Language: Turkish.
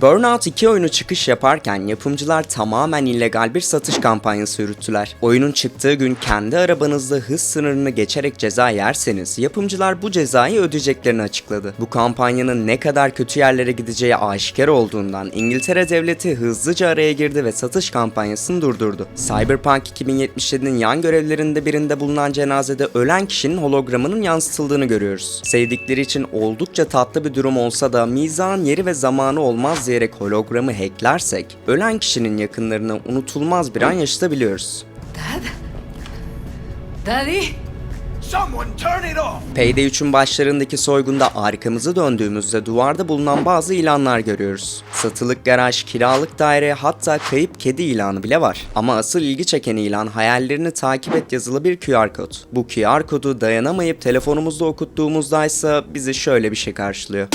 Burnout 2 oyunu çıkış yaparken yapımcılar tamamen illegal bir satış kampanyası yürüttüler. Oyunun çıktığı gün kendi arabanızda hız sınırını geçerek ceza yerseniz yapımcılar bu cezayı ödeyeceklerini açıkladı. Bu kampanyanın ne kadar kötü yerlere gideceği aşikar olduğundan İngiltere devleti hızlıca araya girdi ve satış kampanyasını durdurdu. Cyberpunk 2077'nin yan görevlerinde birinde bulunan cenazede ölen kişinin hologramının yansıtıldığını görüyoruz. Sevdikleri için oldukça tatlı bir durum olsa da mizahın yeri ve zamanı olmaz diyerek hologramı hacklersek ölen kişinin yakınlarını unutulmaz bir an yaşatabiliyoruz. Daddy? Someone turn it off! Payday 3'ün başlarındaki soygunda arkamızı döndüğümüzde duvarda bulunan bazı ilanlar görüyoruz. Satılık garaj, kiralık daire hatta kayıp kedi ilanı bile var. Ama asıl ilgi çeken ilan hayallerini takip et yazılı bir QR kod. Bu QR kodu dayanamayıp telefonumuzda okuttuğumuzda ise bizi şöyle bir şey karşılıyor.